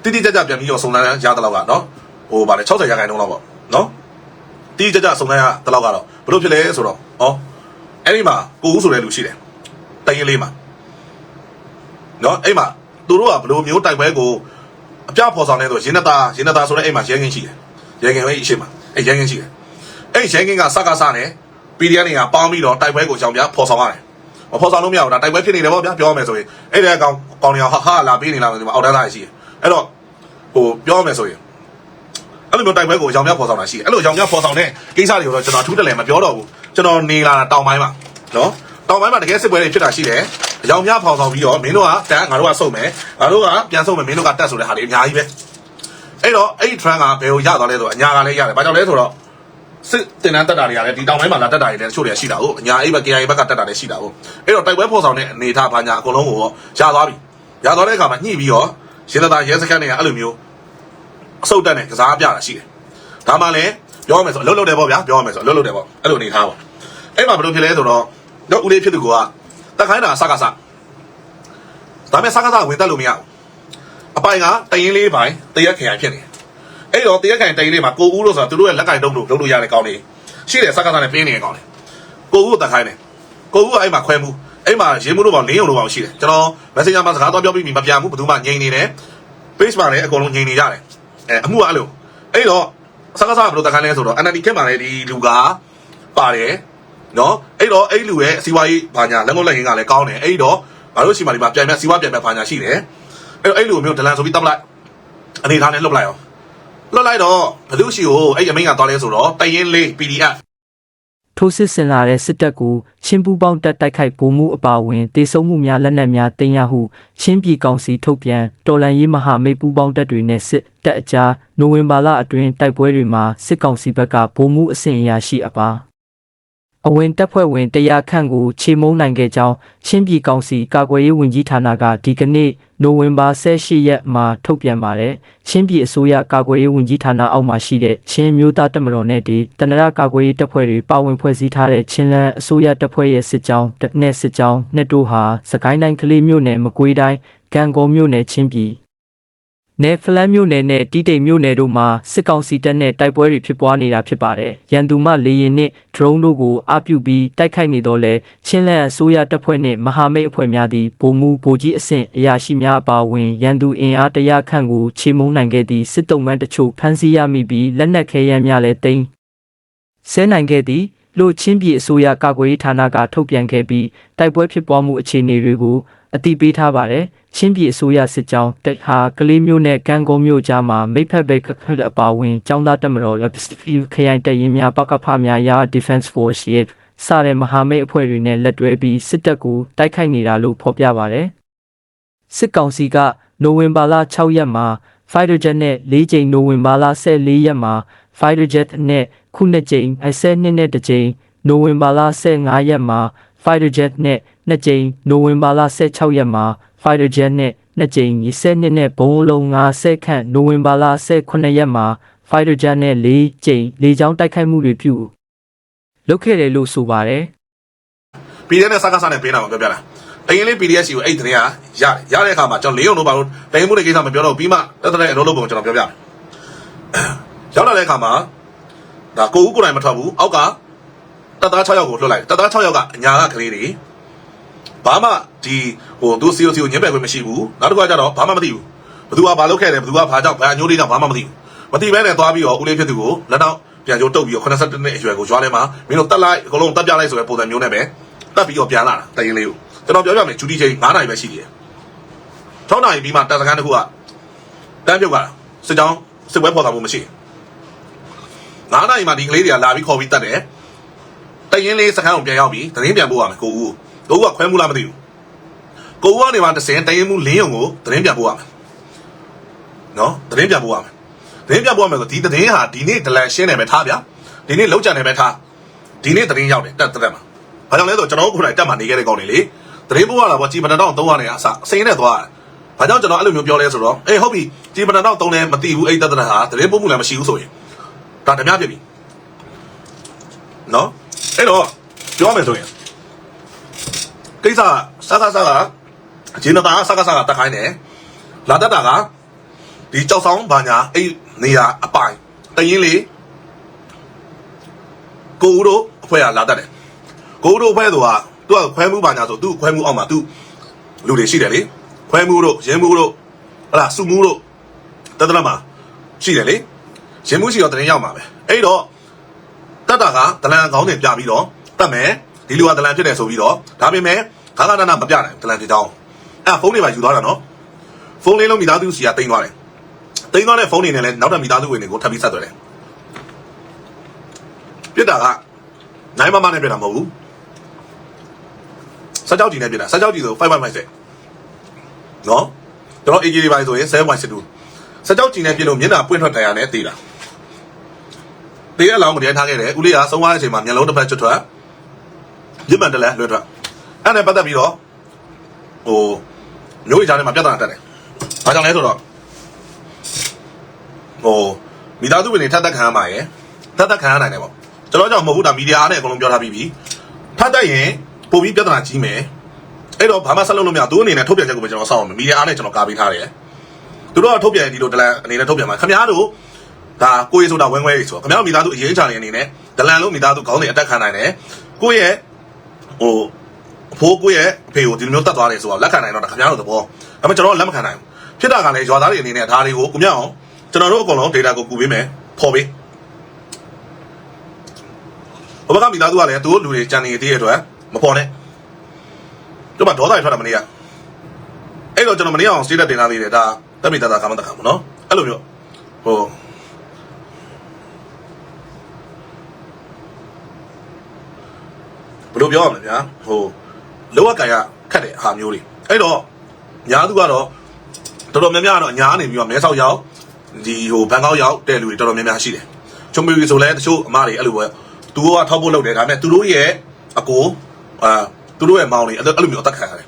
တိတိကျကျပြန်ပြီးတော့စုံစမ်းရတဲ့လောက်ကတော့ဟိုဗာလေ60ရာခိုင်နှုန်းလောက်ပေါ့နော်တိတိကျကျစုံစမ်းရတဲ့လောက်ကတော့ဘလို့ဖြစ်လဲဆိုတော့ဩအဲ့ဒီမှာကိုဦးဆိုတဲ့လူရှိတယ်တရင်လေးမှာနော်အဲ့မှာသူတို့ကဘလို့မျိုးတိုက်ပွဲကိုအပြဖော်ဆောင်နေဆိုရင်းနတာရင်းနတာဆိုတဲ့အဲ့မှာရဲကင်းရှိတယ်ရဲကင်းရဲ့အရှိမှာအဲ့ရဲကင်းရှိတယ်အဲ့ရဲကင်းကစကားစနဲ့ PDF တွေကပေါင်းပြီးတော့တိုက်ပွဲကိုကြောင်ပြဖော်ဆောင်ရတယ်မဖော်ဆောင်လို့မရဘူးဒါတိုက်ပွဲဖြစ်နေတယ်ပေါ့ဗျာပြောရမယ်ဆိုရင်အဲ့ဒီအကောင်ကောင်တွေကဟာဟာလာပေးနေလာမယ်ဒီမှာအောက်တန်းသားရှိတယ်အဲ့တော့ ဟိုပြောရမယ်ဆိုရင်အဲ့လိုမျိုးတိုက်ပွဲကိုရောင်မြဖော်ဆောင်တာရှိတယ်အဲ့လိုရောင်မြဖော်ဆောင်တဲ့ကိစ္စတွေကိုတော့ကျွန်တော်အထူးတလဲမပြောတော့ဘူးကျွန်တော်နေလာတာတောင်ပိုင်းမှာနော်တောင်ပိုင်းမှာတကယ်စစ်ပွဲတွေဖြစ်တာရှိတယ်ရောင်မြဖော်ဆောင်ပြီးတော့မင်းတို့ကတန်းငါတို့ကစုံမယ်ငါတို့ကပြန်စုံမယ်မင်းတို့ကတက်ဆိုတဲ့ဟာတွေအများကြီးပဲအဲ့တော့အဲ့ဒီ trend ကဘယ်ကိုရသွားလဲဆိုတော့အညာကလည်းရတယ်ဘာကြောင့်လဲဆိုတော့စစ်တင်တန်းတက်တာတွေကလည်းဒီတောင်ပိုင်းမှာလာတက်တာတွေလည်းတချို့တွေရှိတာဟုတ်အညာအိဘက် KI ဘက်ကတက်တာတွေရှိတာဟုတ်အဲ့တော့တိုက်ပွဲဖော်ဆောင်တဲ့အနေထားဘာညာအကုန်လုံးကိုရသွားပြီရသွားတဲ့အခါမှာညှိပြီးတော့ရင်းသားရဲစခန်းတွေကအဲ့လိုမျိုး အစုတ်တက်နဲ့ကစားပြတာရှိတယ်ဒါမှလည်းပြောရမယ်ဆိုအလုပ်လုပ်တယ်ပေါ့ဗျာပြောရမယ်ဆိုအလုပ်လုပ်တယ်ပေါ့အဲ့လိုအနေထားပေါ့အဲ့မှာဘယ်လိုဖြစ်လဲဆိုတော့တော့ဦးလေးဖြစ်သူကတက်ခိုင်းတာစကားစဒါပေမဲ့စကားစဝင်တက်လို့မရဘူးအပိုင်ကတရင်လေးပိုင်းတရက်ခရိုင်ဖြစ်နေတယ်အဲ့တော့တရက်ခရိုင်တရင်လေးမှာကိုဦးလို့ဆိုတာသူတို့ရဲ့လက်ကင်တုံးလို့လုပ်လို့ရတဲ့ကောင်းလေးရှိတယ်စကားစနဲ့ပြင်းနေတဲ့ကောင်းလေးကိုဦးကိုတက်ခိုင်းတယ်ကိုဦးကအဲ့မှာခွဲမှုအဲ့မှာရေမှုလို့ပေါ့လင်းုံလို့ပေါ့ရှိတယ်ကျွန်တော် messenger မှာစကားတော့ပြောပြီးမပြန်ဘူးဘယ်သူမှငြိမ်နေတယ် page မှာလည်းအကုန်လုံးငြိမ်နေကြတယ် အဲအမှုကအဲ့လိုအဲ့တော့စကားစဘယ်လိုတက်ခိုင်းလဲဆိုတော့ NLD ခက်မှာလည်းဒီလူကပါတယ်နော်အဲ့တော့အဲ့လူရဲ့စီဝါရေးဘာညာလက်ငုပ်လက်ရင်းကလည်းကောင်းတယ်အဲ့တော့ငါတို့ရှိမှဒီမှာပြန်ပြန်စီဝါပြန်ပြန်ဘာညာရှိတယ်အဲ့တော့အဲ့လူမျိုးဒလန်ဆိုပြီးတပ်လိုက်အနေထားနဲ့လှုပ်လိုက်အောင်လှုပ်လိုက်တော့ဘလူးရှိကိုအဲ့အမိန်ကသွားလဲဆိုတော့တရင်လေး PDF ထိုးစစ်ဆင်လာတဲ့စစ်တပ်ကိုချင်းပူပေါင်းတက်တိုက်ခိုက်ပုံမှုအပါအဝင်တေဆုံးမှုများလက်နက်များတင်ရဟုချင်းပြည်ကောင်စီထုတ်ပြန်တော်လန်ရေးမဟာမိတ်ပူပေါင်းတပ်တွေနဲ့စစ်တပ်အကြားနိုဝင်ဘာလအတွင်းတိုက်ပွဲတွေမှာစစ်ကောင်စီဘက်ကပုံမှုအဆင့်အရာရှိအပါ အဝင်တပ်ဖွဲ့ဝင်တရားခန့်ကိုချေမုန်းနိုင်ခဲ့ကြောင်းချင်းပြည်ကောင်စီကာကွယ်ရေးဝန်ကြီးဌာနကဒီကနေ့နိုဝင်ဘာ18ရက်မှာထုတ်ပြန်ပါတယ်။ချင်းပြည်အစိုးရကာကွယ်ရေးဝန်ကြီးဌာနအောက်မှာရှိတဲ့ချင်းမျိုးသားတပ်မတော်နဲ့ဒီတနရကာကွယ်ရေးတပ်ဖွဲ့တွေပါဝင်ဖွဲ့စည်းထားတဲ့ချင်းလန်းအစိုးရတပ်ဖွဲ့ရဲ့စစ်ကြောင်းတစ်နဲ့စစ်ကြောင်းနှစ်တို့ဟာစကိုင်းတိုင်းကလေးမြို့နယ်မကွေးတိုင်းကံကောမြို့နယ်ချင်းပြည် နယ်ဖလန်းမြို့နယ်နဲ့တီးတိမ်မြို့နယ်တို့မှာစစ်ကောင်စီတပ်နဲ့တိုက်ပွဲတွေဖြစ်ပွားနေတာဖြစ်ပါတယ်။ရန်သူမှလေရင်နဲ့ drone တို့ကိုအပြုပြီးတိုက်ခိုက်နေတော့လဲချင်းလန်းအစိုးရတပ်ဖွဲ့နဲ့မဟာမိတ်အဖွဲ့များသည့်ဗိုလ်မှူးဗိုလ်ကြီးအဆင့်အရာရှိများအပါအဝင်ရန်သူအင်အားတရာခန့်ကိုချေမှုန်းနိုင်ခဲ့သည့်စစ်တုံးမန်းတချို့ဖမ်းဆီးရမိပြီးလက်နက်ခဲယမ်းများလည်းတင်ဆဲနိုင်ခဲ့သည်လို့ချင်းပြည်အစိုးရကာကွယ်ရေးဌာနကထုတ်ပြန်ခဲ့ပြီးတိုက်ပွဲဖြစ်ပွားမှုအခြေအနေတွေကို အတိပေးထားပါတယ်။ချင်းပြည်အစိုးရစစ်ကြောင်းတက်ဟာကလေးမျိုးနဲ့ကံကုန်းမျိုးကြားမှာမိဖက်ဘက်ခက်ခက်အပါဝင်ចောင်းသားတက်မတော်ရပစတီခရိုင်တပ်ရင်းများပကဖများရာ Defense Force ရဲ့စတဲ့မဟာမိတ်အဖွဲ့တွေနဲ့လက်တွဲပြီးစစ်တပ်ကိုတိုက်ခိုက်နေတာလို့ဖော်ပြပါတယ်။စစ်ကောင်စီကနိုဝင်ဘာလ6ရက်မှာ Fighter Jet နဲ့၄ကြိမ်နိုဝင်ဘာလ14ရက်မှာ Fighter Jet နဲ့ခုနှစ်ကြိမ်အဆယ်နှစ်နဲ့တစ်ကြိမ်နိုဝင်ဘာလ15ရက်မှာ Fighter Jet နဲ့ နှစ်ကြိမ်နိုဝင်ဘာလ16ရက်မှာ Fighter Jet နဲ့နှစ်ကြိမ်20နှစ်နဲ့ဘုံလုံး50ခန့်နိုဝင်ဘာလ18ရက်မှာ Fighter Jet နဲ့၄ကြိမ်လေကြောင်းတိုက်ခိုက်မှုတွေပြုလုပ်ခဲ့တယ်လို့ဆိုပါတယ် PDF နဲ့စကားစားနဲ့ပေးတာကိုပြောပြတာတရင်လေး PDF စီကိုအဲ့ဒီတင်ကရတယ်ရတဲ့အခါမှာကျွန်တော်လေးုံတို့ပါလို့တရင်မှုတွေကိစ္စမပြောတော့ပြီးမှတက်တဲ့အလုပ်လုပ်ပုံကျွန်တော်ပြောပြမယ်ရောက်လာတဲ့အခါမှာဒါကိုဦးကိုယ်တိုင်မထွက်ဘူးအောက်ကတက်သား6ယောက်ကိုလွှတ်လိုက်တက်သား6ယောက်ကအညာကကလေးတွေ ဘာမှဒီဟိုသူစီအိုစီကိုညှက်ပယ်ခွင့်မရှိဘူးနောက်တစ်ခါကျတော့ဘာမှမသိဘူးဘသူကဘာလုပ်ခဲ့တယ်ဘသူကဘာကြောင့်ဘာအညိုးလေးကြောင့်ဘာမှမသိဘူးမသိဘဲနဲ့သွားပြီးတော့ဦးလေးဖြစ်သူကိုလက်တော့ပြန်ကြိုးတုတ်ပြီးတော့82နှစ်အရွယ်ကိုကြွားထဲမှာမင်းတို့တက်လိုက်အကုန်လုံးတက်ပြလိုက်ဆိုတဲ့ပုံစံမျိုးနဲ့ပဲတက်ပြီးတော့ပြန်လာတာတရင်လေးကိုကျွန်တော်ပြောပြမယ်ဂျူတီချိန်9နာရီပဲရှိသေးတယ်6နာရီပြီးမှတက်စကန်တစ်ခုကတန်းပြုတ်လာစစ်ကြောင်းစစ်ပွဲပေါ်တာမှုမရှိဘူး9နာရီမှဒီကလေးတွေကလာပြီးခေါ်ပြီးတက်တယ်တရင်လေးစကန်ကိုပြန်ရောက်ပြီးသတင်းပြန်ပို့ရမယ်ကိုဦးကို ဦးကခွဲမှုလားမသိဘူးကိုဦးကနေမှတစ်စင်တရင်မှုလင်းယုံကိုသတင်းပြန်ပို့ရမယ်နော်သတင်းပြန်ပို့ရမယ်သတင်းပြန်ပို့ရမယ်ဆိုဒီသတင်းဟာဒီနေ့ဒလန်ရှင်းတယ်ပဲထားဗျာဒီနေ့လောက်ကြံတယ်ပဲထားဒီနေ့သတင်းရောက်တယ်တက်တက်မှာဘာကြောင့်လဲဆိုတော့ကျွန်တော်တို့ခုနကတက်မှာနေခဲ့တဲ့ကောင်တွေလေသတင်းပို့ရတာပေါ့ကြည်ပနတော့300နဲ့အစအစိမ်းနဲ့သွားတယ်ဘာကြောင့်ကျွန်တော်အဲ့လိုမျိုးပြောလဲဆိုတော့အေးဟုတ်ပြီကြည်ပနတော့3လည်းမသိဘူးအဲ့တက်တက်ဟာသတင်းပို့မှုလည်းမရှိဘူးဆိုရင်ဒါဓမြဖြစ်ပြီနော်အဲ့တော့ပြောမယ်ဆိုရင် ကိစ္စစကားစကားဂျင်းတာစကားစကားတက်ခိုင်းတယ်လာတက်တာကဒီကြောက်ဆောင်ဘာညာအဲ့နေရာအပိုင်တရင်လေးကိုဦးတို့အဖွဲ့ကလာတက်တယ်ကိုဦးတို့အဖွဲ့ဆိုတာသူကခွဲမှုဘာညာဆိုသူ့ခွဲမှုအောက်မှာသူလူတွေရှိတယ်လေခွဲမှုတို့ရင်းမှုတို့ဟလာစုမှုတို့တတရမှာရှိတယ်လေရင်းမှုရှိတော့တရင်ရောက်မှာပဲအဲ့တော့တက်တာကဒလန်ကောင်းတင်ပြပြီးတော့တက်မယ်ဒီလူကဒလန်ဖြစ်တယ်ဆိုပြီးတော့ဒါပေမဲ့ ခါခါနာနာမပြနိုင်ဒလန်ဖြစ်ကြောင်းအဲ့ဖုန်းတွေပါယူသွားတာနော်ဖုန်းလေးလုံးမိသားစုစီကတင်သွားတယ်တင်သွားတဲ့ဖုန်းတွေနဲ့လည်းနောက်ထပ်မိသားစုဝင်တွေကိုထပ်ပြီးဆက်သွယ်တယ်ပြစ်တာကနိုင်မမနဲ့ပြစ်တာမဟုတ်ဘူးစကြောက်ကြီးနဲ့ပြစ်တာစကြောက်ကြီးဆို5.5နော်ကျွန်တော် AG တွေပိုင်းဆိုရင်7.62စကြောက်ကြီးနဲ့ပြစ်လို့မျက်နှာပွင့်ထွက်တရားနဲ့တည်တာတည်ရလောင်းမတည်းထားခဲ့တယ်ဦးလေးကဆုံးသွားတဲ့အချိန်မှာမျက်လုံးတစ်ဖက်ချွတ်ထွက်ရစ်မှန်တယ်လဲလွှတ်ထွက် အဲ့နဲ့ပတ်သက်ပြီးတော့ဟိုမျိုးရီချားထဲမှာပြဿနာတက်တယ်ဘာကြောင့်လဲဆိုတော့ဟိုမိသားစုဝင်တွေထပ်တက်ခံရမှာရယ်ထပ်တက်ခံရနိုင်တယ်ပေါ့ကျွန်တော်ကြောင့်မဟုတ်ဘူးဒါမီဒီယာအားနဲ့အကုန်လုံးပြောထားပြီးပြီထပ်တက်ရင်ပို့ပြီးပြဿနာကြီးမယ်အဲ့တော့ဘာမှဆက်လုပ်လို့မရသူအနေနဲ့ထုတ်ပြန်ချက်ကိုပဲကျွန်တော်စောင့်အောင်မီဒီယာအားနဲ့ကျွန်တော်ကာပေးထားတယ်သူတို့ကထုတ်ပြန်ဒီလိုဒလန်အနေနဲ့ထုတ်ပြန်မှာခင်ဗျားတို့ဒါကိုရီဆိုတာဝင်းဝဲကြီးဆိုခင်ဗျားတို့မိသားစုအရေးချာနေအနေနဲ့ဒလန်လို့မိသားစုခေါင်းတွေအတက်ခံနိုင်တယ်ကိုယ့်ရဲ့ဟို အဖိုးကိုယ့်ရဲ့အဖေကိုဒီလိုမျိုးတတ်သွားတယ်ဆိုတော့လက်ခံနိုင်တော့ခင်ဗျားတို့သဘောဒါပေမဲ့ကျွန်တော်လက်မခံနိုင်ဘူးဖြစ်တာကလည်းရွာသားတွေအနေနဲ့ဒါတွေကိုကိုမြအောင်ကျွန်တော်တို့အကုန်လုံး data ကိုကူပေးမယ်ဖော်ပေးဘဘကမိသားစုကလည်းသူတို့လူတွေကြံနေသေးတဲ့အတွက်မဖော်နဲ့တို့မှဒေါသတွေထွက်တာမနေရအဲ့တော့ကျွန်တော်မနေအောင် state တင်လာသေးတယ်ဒါတက်မိတတာကမတကဘူးနော်အဲ့လိုမျိုးဟိုဘယ်လိုပြောရမလဲဗျာဟို လောကကန်ရခတ်တဲ့အားမျိုးတွေအဲ့တော့ညာသူကတော့တော်တော်များများတော့ညာနေပြီးတော့မဲဆောက်ရောက်ဒီဟိုဘန်ကောက်ရောက်တဲ့လူတွေတော်တော်များများရှိတယ်ချုံမီဆိုလဲတချို့အမတွေအဲ့လိုပဲသူတို့ကထောက်ဖို့လုပ်တယ်ဒါပေမဲ့သူတို့ရဲ့အကိုအာသူတို့ရဲ့မောင်တွေအဲ့လိုမျိုးအသက်ခံရတယ်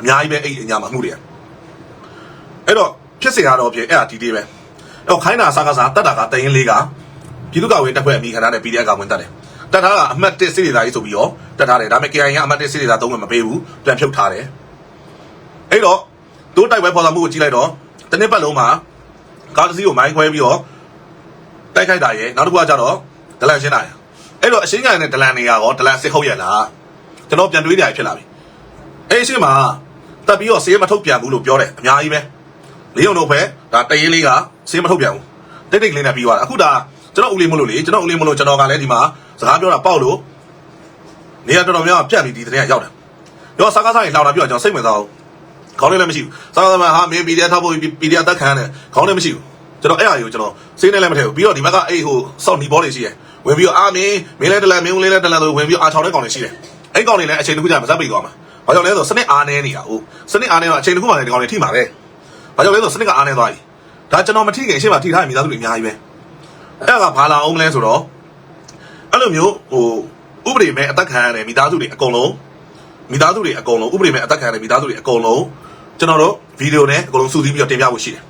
အများကြီးပဲအဲ့အညာမှာမှုတွေကအဲ့တော့ဖြစ်စေရတော့ဖြစ်အဲ့ဒါဒီလေးပဲအဲ့တော့ခိုင်းတာစားကစားတတ်တာကတရင်လေးကပြည်သူ့ကာဝေးတပ်ဖွဲ့အမိခံထားတဲ့ PDF ကဝင်တတ်တယ် တက်ထားကအမှတ်1စစ်ဒေသကြီးဆိုပြီးတော့တက်ထားတယ်ဒါပေမဲ့ KIA ကအမှတ်1စစ်ဒေသသုံးဝင်မပေးဘူးပြန်ဖြုတ်ထားတယ်အဲ့တော့တို့တိုက်ပွဲပေါ်လာမှုကိုကြည့်လိုက်တော့တနစ်ပတ်လုံးမှာကားတစ်စီးကိုမိုင်းခွဲပြီးတော့တိုက်ခိုက်တာရဲ့နောက်တစ်ခုကကြတော့ဒလန်ရှင်းတာရဲ့အဲ့တော့အရှင်းကန်နဲ့ဒလန်နေရရောဒလန်စစ်ဟုတ်ရလားကျွန်တော်ပြန်တွေးကြရဖြစ်လာပြီအဲ့ရှင်းမှာတက်ပြီးတော့ဆေးမထုတ်ပြန်ဘူးလို့ပြောတယ်အများကြီးပဲလေးုံတို့ပဲဒါတရင်လေးကဆေးမထုတ်ပြန်ဘူးတိတ်တိတ်လေးနဲ့ပြီးသွားတာအခုဒါကျွန်တော်ဦးလေးမလို့လေကျွန်တော်ဦးလေးမလို့ကျွန်တော်ကလည်းဒီမှာ စကားပြောတာပေါက်လို့နေရာတော်တော်များများပြတ်ပြီးဒီတဲ့ကရောက်တယ်ရောစကားစားရင်လောက်တာပြောကျွန်တော်စိတ်ဝင်စားအောင်ခေါင်းထဲလည်းမရှိဘူးစာသမားဟာမင်း PDF ထောက်ဖို့ PDF တက်ခံရတယ်ခေါင်းထဲမရှိဘူးကျွန်တော်အဲ့အရာကိုကျွန်တော်စိတ်နဲ့လည်းမထည့်ဘူးပြီးတော့ဒီဘက်ကအဲ့ဟိုစောက်နီဘောတွေရှိတယ်ဝင်ပြီးတော့အာမင်းမင်းလည်းတလန်မင်းလေးလည်းတလန်ဆိုဝင်ပြီးအာချောင်းတဲ့ကောင်တွေရှိတယ်အဲ့ကောင်တွေလည်းအချိန်တစ်ခုကြာမစပ်ပိတ်သွားမှာဘာကြောင့်လဲဆိုစနစ်အားနေနေတာဟုတ်စနစ်အားနေတော့အချိန်တစ်ခုမှလည်းဒီကောင်တွေထိမှာပဲဘာကြောင့်လဲဆိုစနစ်ကအားနေသွားပြီဒါကျွန်တော်မထိခင်အရှိမထိထားမိသားစုတွေအများကြီးပဲအဲ့ဒါကဘာလာအောင်မလဲဆိုတော့ အဲ့လိုမျိုးဟိုဥပဒေမဲ့အသက်ခံရတဲ့မိသားစုတွေအကုန်လုံးမိသားစုတွေအကုန်လုံးဥပဒေမဲ့အသက်ခံရတဲ့မိသားစုတွေအကုန်လုံးကျွန်တော်တို့ဗီဒီယိုနဲ့အကုန်လုံးစုစည်းပြီးတော့တင်ပြဖို့ရှိတယ်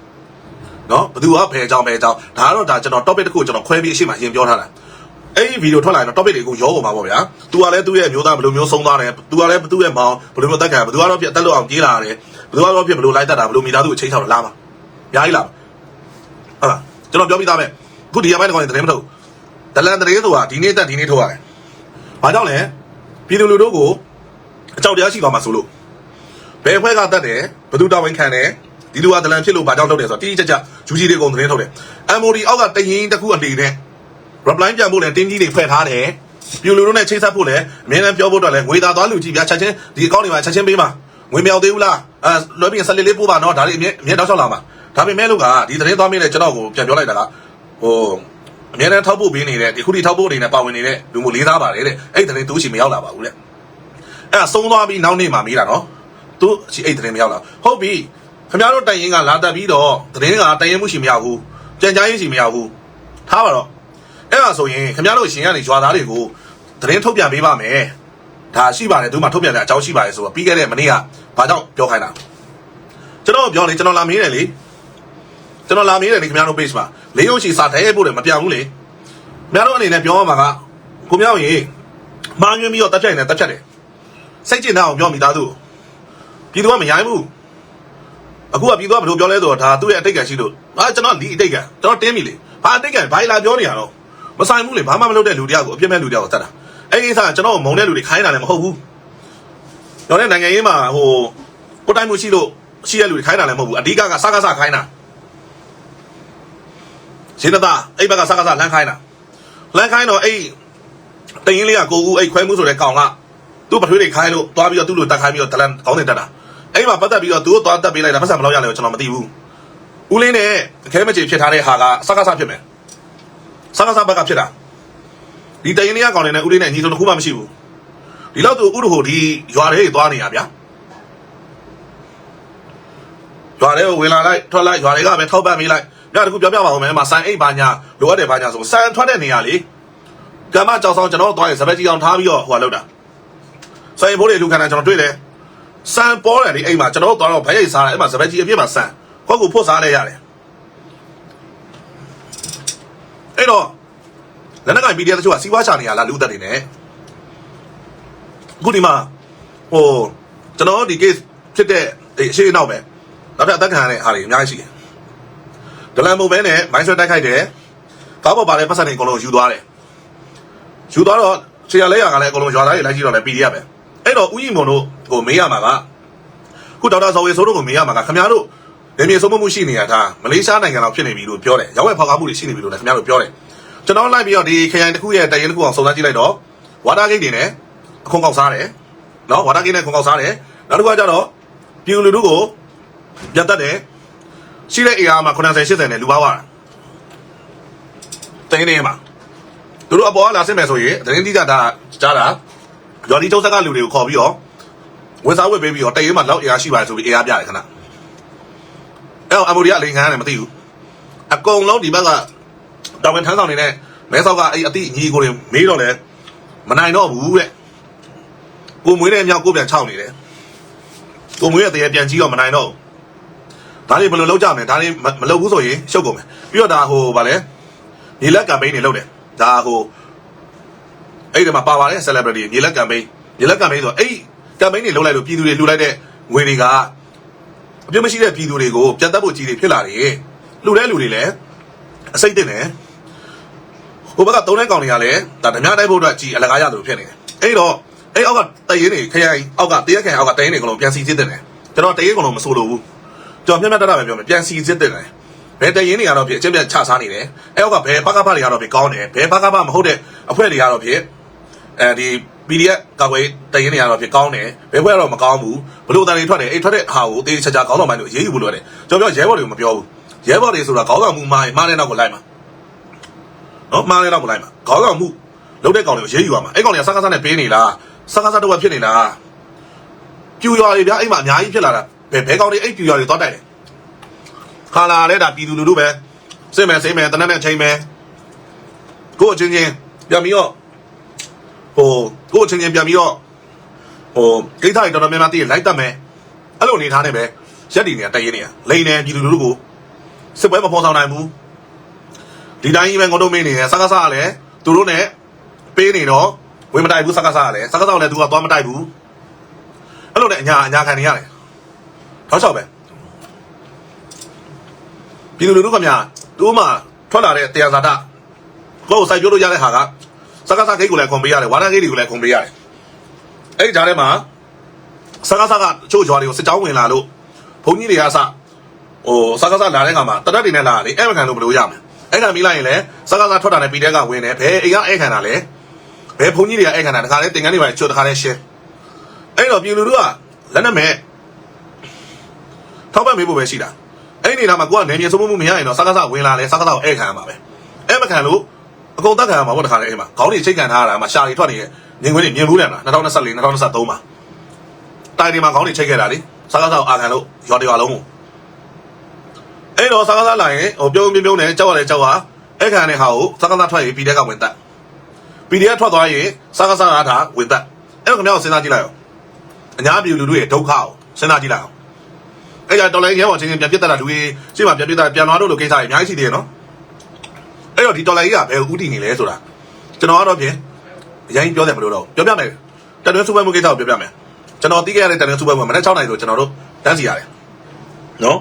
နော်ဘယ်သူကဘယ်အကြောင်းဘယ်အကြောင်းဒါကတော့ဒါကျွန်တော် topic တစ်ခုကျွန်တော်ခွဲပြီးအရှိမအရင်ပြောထားတာအဲ့ဒီဗီဒီယိုထွက်လာရင်တော့ topic တွေကိုရောကုန်ပါပေါ့ဗျာ။ तू ကလည်းသူ့ရဲ့မျိုးသားဘယ်လိုမျိုးဆုံးသွားတယ်။ तू ကလည်းသူ့ရဲ့မောင်ဘယ်လိုမျိုးတက်ခံဘယ်သူကတော့ပြတ်တက်လို့အောင်ပြေးလာတယ်။ဘယ်သူကတော့ပြဘယ်လိုလိုက်တက်တာဘယ်လိုမိသားစုကိုချိန်ချောက်လာမှာ။အများကြီးလာ။ဟုတ်လား။ကျွန်တော်ပြောပြသားမယ်။ခုဒီရပိုင်းတစ်ခေါက်သတင်းမထုတ်။ ဒလန်သတင်းဆိုတာဒီနေ့တက်ဒီနေ့ထုတ်ရတယ်။ဘာကြောင့်လဲ။ပြည်သူလူထုကိုအကြောက်တရားရှိသွားမှာဆိုလို့ဘယ်ဖွဲ့ကတက်တယ်ဘယ်သူတာဝန်ခံတယ်ဒီလူကဒလန်ဖြစ်လို့ဘာကြောင့်လုပ်တယ်ဆိုတော့တိတိကျကျဂျူဂျီတွေကုန်သတင်းထုတ်တယ်။ MOD အောက်ကတရင်တစ်ခုအနေနဲ့ reply ပြန်ဖို့လည်းတင်းကြီးတွေဖွဲ့ထားတယ်ပြူလူတို့နဲ့ချိတ်ဆက်ဖို့လည်းအမြဲတမ်းပြောဖို့အတွက်လည်းငွေသာသွားလူကြီးဗျာချက်ချင်းဒီအကောင့်တွေမှာချက်ချင်းပေးပါငွေမြောက်သေးဘူးလားအဲလွှဲပြီးဆက်လေးလေးပို့ပါနော်ဒါတွေအမြဲအမြဲတောက်လျှောက်လာမှာဒါပေမဲ့လို့ကဒီသတင်းသွားမင်းနဲ့ကျွန်တော်ကိုပြန်ပြောလိုက်တာကဟို အမြဲတမ်းထောက်ဖို့ပေးနေတဲ့ဒီခုထိထောက်ဖို့အနေနဲ့ပါဝင်နေတဲ့လူမျိုးလေးသားပါတယ်တဲ့အဲ့ဒီသတင်းသူရှိမရောက်လာပါဘူးတဲ့အဲ့ဒါဆုံးသွားပြီးနောက်နေ့မှမေးတာနော်သူရှိအဲ့ဒီသတင်းမရောက်လာဟုတ်ပြီခင်ဗျားတို့တိုင်ရင်ကလာတက်ပြီးတော့သတင်းကတိုင်ရင်မှုရှိမရောက်ဘူးကြံကြားရင်ရှိမရောက်ဘူးထားပါတော့အဲ့ဒါဆိုရင်ခင်ဗျားတို့ရှင်ကနေရွာသားတွေကိုသတင်းထုတ်ပြန်ပေးပါမယ်ဒါရှိပါတယ်သူမှထုတ်ပြန်တဲ့အကြောင်းရှိပါတယ်ဆိုတော့ပြီးခဲ့တဲ့မနေ့ကဘာကြောင့်ပြောခိုင်းတာကျွန်တော်ပြောလေကျွန်တော်လာမေးတယ်လေ ကျွန်တော်လာမေးတယ်လေခင်ဗျားတို့ page မှာလေးရုံရှိစာတဲပို့တယ်မပြောင်းဘူးလေခင်ဗျားတို့အနေနဲ့ပြောရမှာကကိုမြောက်ရေမာညွှန်းပြီးတော့တက်ဖြတ်နေတက်ဖြတ်တယ်စိတ်ကျင်တဲ့အောင်ပြောမိသားစုပြည်သူကမရိုင်းဘူးအခုကပြည်သူကဘယ်လိုပြောလဲဆိုတော့ဒါသူ့ရဲ့အတိတ်ကရှိလို့ဟာကျွန်တော်လီအတိတ်ကကျွန်တော်တင်းပြီလေဘာအတိတ်ကဘာလာပြောနေရတော့မဆိုင်ဘူးလေဘာမှမလုပ်တဲ့လူတယောက်ကိုအပြစ်မဲ့လူတယောက်ကိုတတ်တာအဲ့ဒီကိစ္စကကျွန်တော်မုံတဲ့လူတွေခိုင်းတာလည်းမဟုတ်ဘူးကျွန်တော်နိုင်ငံရေးမှာဟိုကိုတိုင်းမှုရှိလို့ရှိတဲ့လူတွေခိုင်းတာလည်းမဟုတ်ဘူးအဓိကကစကားစခိုင်းတာ ရှင်းတာအဲ့ဘက်ကစကားစလမ်းခိုင်းတာလမ်းခိုင်းတော့အဲ့တရင်လေးကကိုဦးအဲ့ခွဲမှုဆိုတဲ့ကောင်ကသူ့ပထွေးတွေခိုင်းလို့သွားပြီးတော့သူ့လိုတက်ခိုင်းပြီးတော့တလန်ကောင်းနေတက်တာအဲ့မှာပတ်သက်ပြီးတော့သူတို့သွားတက်ပေးလိုက်တာပတ်စံမလို့ရလဲကျွန်တော်မသိဘူးဦးလင်းနဲ့အခဲမချေဖြစ်ထားတဲ့ဟာကစကားစဖြစ်မယ်စကားစားဘက်ကဖြစ်တာဒီတရင်လေးကကောင်နေနဲ့ဥလေးနဲ့ညီဆုံးတစ်ခုမှမရှိဘူးဒီလောက်သူဥရဟိုဒီရွာတွေသွားနေရဗျာရွာတွေကိုဝင်လာလိုက်ထွက်လိုက်ရွာတွေကပဲထောက်ပံ့ပေးလိုက် ညတခုပြောပြပါဦးမယ်မှာဆိုင်အိတ်ပါညာလိုအပ်တယ်ပါညာဆိုဆန်ထွက်တဲ့နေရာလေကမ္မကြောက်ဆောင်ကျွန်တော်သွားရင်စပက်ကြီးအောင်ထားပြီးတော့ဟိုလောက်တာဆိုင်ဘိုးတွေလူခံတာကျွန်တော်တွေ့တယ်ဆန်ပေါ်တယ်ဒီအိမ်မှာကျွန်တော်သွားတော့ဗိုက်ရိတ်စားတယ်အဲ့မှာစပက်ကြီးအပြည့်မှာဆန်ခွက်ကိုဖို့စားလဲရတယ်အဲ့တော့လက်နက်ကင်မီဒီယာတချို့ကစီးပွားရှာနေရလားလူသက်တွေနဲ့အခုဒီမှာဟိုကျွန်တော်ဒီ case ဖြစ်တဲ့ဒီအရှိအနောက်ပဲနောက်ထပ်အသက်ခံရတဲ့အားတွေအများကြီးရှိတယ် ဒလန်မုံပဲနဲ့မိုင်းဆွဲတိုက်ခိုက်တယ်ကားပေါ်ပါတဲ့ပတ်စံတွေအကုန်လုံးယူသွားတယ်ယူသွားတော့ဆရာလဲရကလည်းအကုန်လုံးရွာသားတွေလိုက်ကြည့်တော့လည်း PDF ပဲအဲ့တော့ဦးကြီးမွန်တို့ကိုမေးရမှာကခုဒေါက်တာဇော်ဝေဆိုးတို့ကိုမေးရမှာကခင်ဗျားတို့နေမြေဆုံးမမှုရှိနေရတာမလေးရှားနိုင်ငံလောက်ဖြစ်နေပြီလို့ပြောတယ်။ရောင်းဝယ်ဖောက်ကားမှုတွေရှိနေပြီလို့လည်းခင်ဗျားတို့ပြောတယ်။ကျွန်တော်လိုက်ပြီးတော့ဒီခရိုင်တစ်ခုရဲ့တရင်တစ်ခုအောင်စုံစမ်းကြည့်လိုက်တော့ဝါတာဂိတ်တွေနဲ့အခွန်ကောက်စားတယ်။နော်ဝါတာဂိတ်နဲ့ခွန်ကောက်စားတယ်။နောက်တစ်ခုကကျတော့ပြည်သူလူထုကိုပြတ်တက်တယ်။ ရှိတဲ့ AR မှာ90 80နဲ့လူပါသွားတာ။တင်းနေမှာသူတို့အပေါ်ကလာစစ်မယ်ဆိုရင်သတင်းတိကျတာကြားတာရော်ဒီကျုပ်ဆက်ကလူတွေကိုခေါ်ပြီးတော့ဝန်စားဝတ်ပေးပြီးတော့တရင်မှာလောက် AR ရှိပါတယ်ဆိုပြီး AR ပြတယ်ခဏ။အဲ့တော့ MOD ကအလိန်ခံရတယ်မသိဘူး။အကုန်လုံးဒီဘက်ကတောင်ဝင်ထမ်းဆောင်နေတဲ့မဲဆောက်ကအဲ့အတိညီကိုတွေမေးတော့လဲမနိုင်တော့ဘူးတဲ့ကိုမွေးတဲ့မြောက်ကိုပြန်ချောက်နေတယ်ကိုမွေးရဲ့တရေပြန်ကြီးတော့မနိုင်တော့ ဒါတွေဘယ်လိုလုပ်ကြမလဲဒါတွေမလုပ်ဘူးဆိုရင်ရှုပ်ကုန်မယ်ပြီးတော့ဒါဟိုဗာလဲညီလက်ကမ်ပိန်းတွေလုပ်တယ်ဒါဟိုအဲ့ဒီမှာပါပါတယ် celebrity ညီလက်ကမ်ပိန်းညီလက်ကမ်ပိန်းဆိုအဲ့ကမ်ပိန်းတွေလုပ်လိုက်လို့ပြည်သူတွေလှူလိုက်တဲ့ငွေတွေကအပြစ်မရှိတဲ့ပြည်သူတွေကိုပြန်တက်ဖို့ကြီးတွေဖြစ်လာတယ်လှူတဲ့လူတွေလည်းအစိတ်တင်တယ်ဟိုဘက်ကသုံးတဲ့ကောင်တွေကလည်းဒါဓမြတိုက်ဖို့အတွက်ကြီးအလကားရတယ်လို့ဖြစ်နေတယ်အဲ့တော့အဲ့အောက်ကတရင်တွေခရိုင်အောက်ကတရက်ခရိုင်အောက်ကတရင်တွေအကုန်လုံးပြန်စီစစ်တင်တယ်ကျွန်တော်တရင်အကုန်လုံးမဆိုးလို့ဘူး ကျွန်တော်မျက်မျက်တတပဲပြောမယ်ပြန်စီစစ်တင်တယ်ဘယ်တရင်တွေကတော့ဖြစ်အကျင့်ပြတ်ချစားနေတယ်အဲ့အောက်ကဘယ်ဘကဖတွေကတော့ဖြစ်ကောင်းတယ်ဘယ်ဘကဖမဟုတ်တဲ့အဖွဲ့တွေကတော့ဖြစ်အဲဒီ PDF ကာကွယ်တရင်နေရတော့ဖြစ်ကောင်းတယ်ဘယ်ဘက်တော့မကောင်းဘူးဘလို့တန်တွေထွက်တယ်အဲ့ထွက်တဲ့ဟာကိုတေးချာချာခေါင်းဆောင်ပိုင်းလို့ရေးယူဖို့လိုတယ်ကျွန်တော်ပြောရဲဘော်တွေကိုမပြောဘူးရဲဘော်တွေဆိုတာခေါင်းဆောင်မှုမှားရင်မှားတဲ့နောက်ကိုလိုက်မှာနော်မှားတဲ့နောက်ကိုလိုက်မှာခေါင်းဆောင်မှုလုပ်တဲ့ကောင်တွေကိုရေးယူရမှာအဲ့ကောင်တွေကစကားစားနဲ့ပေးနေလားစကားစားတော့ဖြစ်နေလားပြူရွာတွေဗျာအဲ့မှာအများကြီးဖြစ်လာတာ ဘယ်ဘဲကောင်တွေအဲ့ပြူရွာတွေသွားတိုက်တယ်ခါလာလဲဒါပြည်သူလူထုပဲစိတ်မယ်စိတ်မယ်တနက်နဲ့ချိန်မယ်ကိုယ့်အချင်းချင်းပြန်ပြီးတော့ဟိုကိုယ့်အချင်းချင်းပြန်ပြီးတော့ဟိုကိစ္စတွေတော်တော်များများသိရင်လိုက်တတ်မယ်အဲ့လိုအနေထားနဲ့ပဲရက်တီနေတာတရင်နေတာလိန်နေပြည်သူလူထုကိုစစ်ပွဲမဖော်ဆောင်နိုင်ဘူးဒီတိုင်းကြီးပဲငုံတော့မင်းနေတယ်စကားစားကလည်းသူတို့ ਨੇ ပေးနေတော့ဝင်မတိုက်ဘူးစကားစားကလည်းစကားစားကလည်းသူကသွားမတိုက်ဘူးအဲ့လိုနဲ့အညာအညာခံနေရတယ် ထောက်ချောက်ပဲပြည်သူလူထုကများသူ့မှာထွက်လာတဲ့တရားစာတကိုယ်ကိုစိုက်ပြလို့ရတဲ့ဟာကစကားစားဂိတ်ကိုလည်းခွန်ပေးရတယ်ဝါဒဂိတ်တွေကိုလည်းခွန်ပေးရတယ်အဲ့ဒီကြားထဲမှာစကားစားကချို့ဂျွာတွေကိုစစ်ကြောင်းဝင်လာလို့ဘုန်းကြီးတွေကစဟိုစကားစားလာတဲ့ခါမှာတရက်တွေနဲ့လာတယ်အဲ့မခံလို့ဘယ်လိုရမလဲအဲ့ခံပြီးလိုက်ရင်လည်းစကားစားထွက်တာနဲ့ပြီးတဲ့ကဝင်တယ်ဘယ်အိမ်ကအဲ့ခံတာလဲဘယ်ဘုန်းကြီးတွေကအဲ့ခံတာတခါလဲတင်ကန်းတွေပါချို့တခါလဲရှင်းအဲ့တော့ပြည်လူတို့ကလက်နဲ့မဲ့ ထောက်ပံ့ပေးဖို့ပဲရှိတာအဲ့ဒီနေရာမှာကိုကနယ်မြေစိုးမိုးမှုမရရင်တော့စကားစားဝင်လာလဲစကားစားကိုအဲ့ခံရမှာပဲအဲ့မခံလို့အကုန်တက်ခံရမှာပေါ့တခါလေအိမ်မှာခေါင်းတွေချိတ်ခံထားရတာမှာရှာတွေထွက်နေရဲ့ငင်ခွေးတွေမြင်ဘူးတယ်မလား2024 2023မှာတိုင်တွေမှာခေါင်းတွေချိတ်ခဲ့တာလေစကားစားကိုအာခံလို့ရွာတွေရွာလုံးကိုအဲ့တော့စကားစားလာရင်ဟိုပြုံးပြုံးပြုံးနဲ့ကြောက်ရတယ်ကြောက်ဟာအဲ့ခံတဲ့ဟာကိုစကားစားထွက်ရင် PDF ကဝင်တက် PDF ထွက်သွားရင်စကားစားကထားဝင်တက်အဲ့တော့ခင်ဗျားကိုစဉ်းစားကြည့်လိုက်အောင်အညာပြည်လူလူရဲ့ဒုက္ခကိုစဉ်းစားကြည့်လိုက်အောင် အဲ့ကြတော်လိုင်းရဲဘော်ချင်းချင်းပြန်ပြစ်တက်တာလူကြီးရှေ့မှာပြန်ပြစ်တက်ပြန်သွားတော့လို့ကိစ္စတွေအများကြီးရှိသေးတယ်နော်အဲ့တော့ဒီဒေါ်လာကြီးကဘယ်ဥတည်နေလဲဆိုတာကျွန်တော်ကတော့ဖြင့်အရင်ပြောတယ်မလို့တော့ပြောပြမယ်တန်တွဲစူပါမူကိစ္စကိုပြောပြမယ်ကျွန်တော်တီးခဲ့ရတဲ့တန်တွဲစူပါမူမနေ့6နိုင်ဆိုကျွန်တော်တို့တန်းစီရတယ်နော်